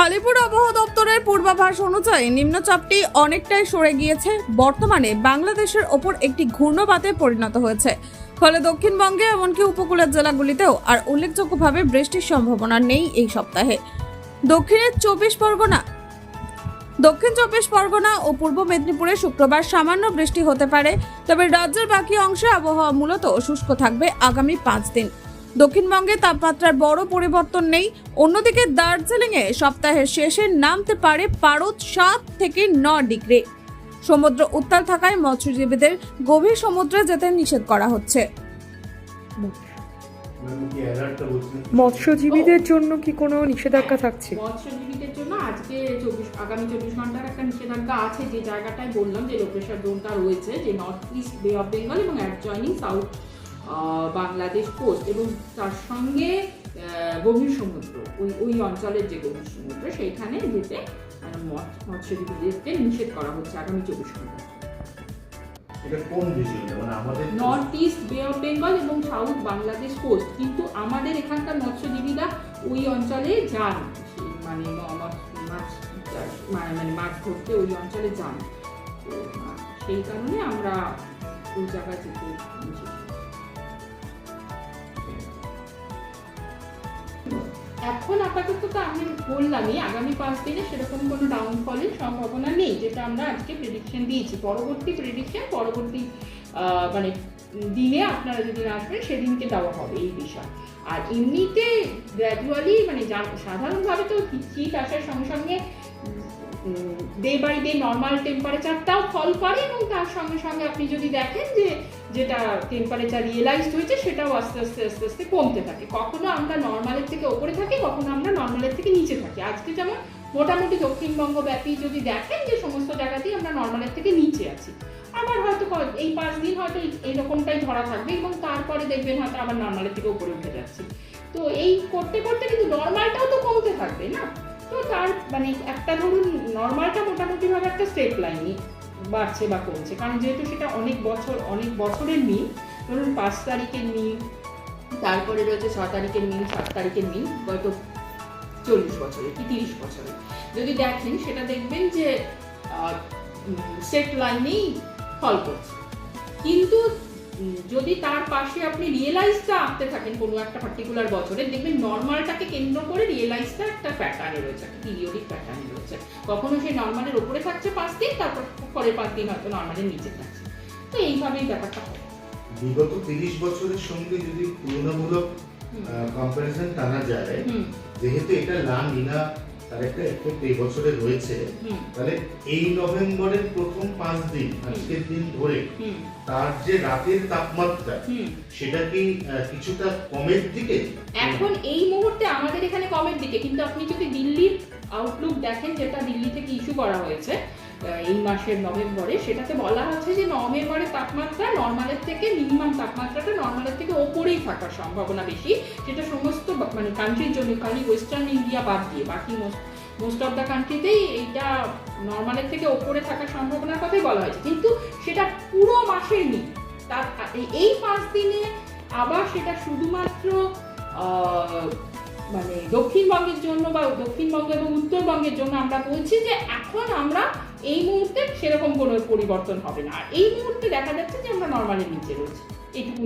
আলিপুর আবহাওয়া দপ্তরের পূর্বাভাস অনুযায়ী নিম্নচাপটি অনেকটাই সরে গিয়েছে। বর্তমানে বাংলাদেশের ওপর একটি ঘূর্ণবাতে পরিণত হয়েছে। ফলে দক্ষিণবঙ্গে এমনকি উপকূলের জেলাগুলিতেও আর উল্লেখযোগ্যভাবে বৃষ্টির সম্ভাবনা নেই এই সপ্তাহে। দক্ষিণের চব্বিশ পরগনা, দক্ষিণ চব্বিশ পরগনা ও পূর্ব মেদিনীপুরে শুক্রবার সামান্য বৃষ্টি হতে পারে। তবে রাজ্যের বাকি অংশে আবহাওয়া মূলত শুষ্ক থাকবে আগামী পাঁচ দিন। দক্ষিণবঙ্গে তাপমাত্রার বড় পরিবর্তন নেই। অন্যদিকে দার্জিলিংয়ে সপ্তাহের শেষে নামতে পারে পারদ সাত থেকে ন ডিগ্রি। সমুদ্র উত্তাল থাকায় মৎস্যজীবীদের গভীর সমুদ্রে যেতে নিষেধ করা হচ্ছে। মৎস্যজীবীদের জন্য কি কোনো নিষেধাজ্ঞা থাকছে? মৎস্যজীবীদের জন্য আজকে চব্বিশ আগামী চব্বিশ ঘণ্টার একটা নিষেধাজ্ঞা আছে যে জায়গাটায় বললাম যে লোকেশন জোনটা রয়েছে যে north east Bay of Bengal এবং অ্যাডজয়নিং সাউথ বাংলাদেশ কোস্ট এবং তার সঙ্গে গভীর সমুদ্র ওই ওই অঞ্চলের যে গভীর সমুদ্র সেইখানে যেতে মৎস্যজীবীদেরকে নিষেধ করা হচ্ছে আগামী চব্বিশ ঘণ্টা north east Bay of Bengal এবং সাউথ বাংলাদেশ কোস্ট কিন্তু আমাদের এখানকার মৎস্যজীবীরা ওই অঞ্চলে যান মানে মাছ মানে মানে মাছ ধরতে ওই অঞ্চলে যান সেই কারণে আমরা ওই জায়গায় যেতে এখন আপাতত তো আমি বললামই, আগামী পাঁচ দিনে সেরকম কোনো ডাউনফলের সম্ভাবনা নেই, যেটা আমরা আজকে প্রেডিকশন দিয়েছি। পরবর্তী প্রেডিকশন পরবর্তী মানে দিনে আপনারা যেদিন আসবেন, সেদিনকে দেওয়া হবে এই বিষয়। আর এমনিতে গ্র্যাজুয়ালি মানে সাধারণভাবে তো শীত আসার সঙ্গে সঙ্গে ডে বাই ডে নর্মাল টেম্পারেচারটাও ফল করে এবং তার সঙ্গে সঙ্গে আপনি যদি দেখেন যে যেটা টেম্পারেচার রিয়েলাইজড হয়েছে সেটাও আস্তে আস্তে আস্তে আস্তে কমতে থাকে। কখনো আমরা নর্মালের থেকে ওপরে থাকি, কখনো আমরা নর্মালের থেকে নিচে থাকি। আজকে যেমন মোটামুটি দক্ষিণবঙ্গ ব্যাপী যদি দেখেন যে সমস্ত জায়গাতেই আমরা নর্মালের থেকে নিচে আছি। আবার হয়তো এই পাঁচ দিন হয়তো এই- এইরকমটাই ধরা থাকবে এবং তারপরে দেখবেন হয়তো আবার নর্মালের থেকে উপরে উঠে যাচ্ছে। তো এই করতে করতে কিন্তু নর্মালটাও তো কমতে থাকবে না? তো তার মানে একটা ধরুন নর্মালটা মোটামুটিভাবে একটা স্টেপ লাইনই বাড়ছে বা কমছে। কারণ যেহেতু সেটা অনেক বছর, অনেক বছরের মিল, ধরুন পাঁচ তারিখের মিল, তারপরে রয়েছে ছ তারিখের মিল, সাত তারিখের মিল গত চল্লিশ বছরে কি তিরিশ বছরে যদি দেখেন সেটা দেখবেন যে সেট লাইনেই ফল করছে। কিন্তু যদি তার পাশে আপনি রিয়েলাইজটা আঁকতে থাকেন কোনো একটা পার্টিকুলার বছরে দেখবেন নর্মালটাকে কেন্দ্র করে রিয়েলাইজটা একটা প্যাটার্নে রয়েছে একটা পিরিয়ডিক প্যাটার্নে রয়েছে। কখনো সেই নর্মালের উপরে থাকছে পাঁচ দিন তারপর পরের পাঁচ দিন হয়তো নর্মালের নিচে থাকছে। তো এইভাবেই ব্যাপারটা হয়। বিগত তিরিশ বছরের সঙ্গে যদি তুলনামূলক কম্পারিজন টানা যায় যেহেতু এটা লা নিনা তার একটা এফেক্ট এই বছরে রয়েছে। তাহলে এই নভেম্বরের প্রথম পাঁচ দিন আজকের দিন ধরে তার যে রাতের তাপমাত্রা সেটা কি কিছুটা কমের দিকে? এখন এই মুহূর্তে আমাদের এখানে কমের দিকে কিন্তু আপনি যদি দিল্লির আউটলুক দেখেন যেটা দিল্লি থেকে ইস্যু করা হয়েছে এই মাসের নভেম্বরে। সেটাতে বলা হচ্ছে যে নভেম্বরের তাপমাত্রা নর্মালের থেকে মিনিমাম তাপমাত্রাটা নর্মালের থেকে ওপরেই থাকার সম্ভাবনা বেশি। সেটা সমস্ত মানে কান্ট্রির জন্য খালি ওয়েস্টার্ন ইন্ডিয়া বাদ দিয়ে, বাকি মোস্ট অফ দ্য কান্ট্রিতেই এইটা নর্মালের থেকে ওপরে থাকার সম্ভাবনার কথাই বলা হয়েছে। কিন্তু সেটা পুরো মাসের নেই। তার, এই পাঁচ দিনে আবার সেটা শুধুমাত্র মানে দক্ষিণবঙ্গের জন্য বা দক্ষিণবঙ্গ এবং উত্তরবঙ্গের জন্য আমরা বলছি যে এখন আমরা এই মুহূর্তে সেরকম কোনো পরিবর্তন হবে না। আর এই মুহূর্তে দেখা যাচ্ছে যে আমরা নর্মালি নিচে রয়েছি। এইটুকু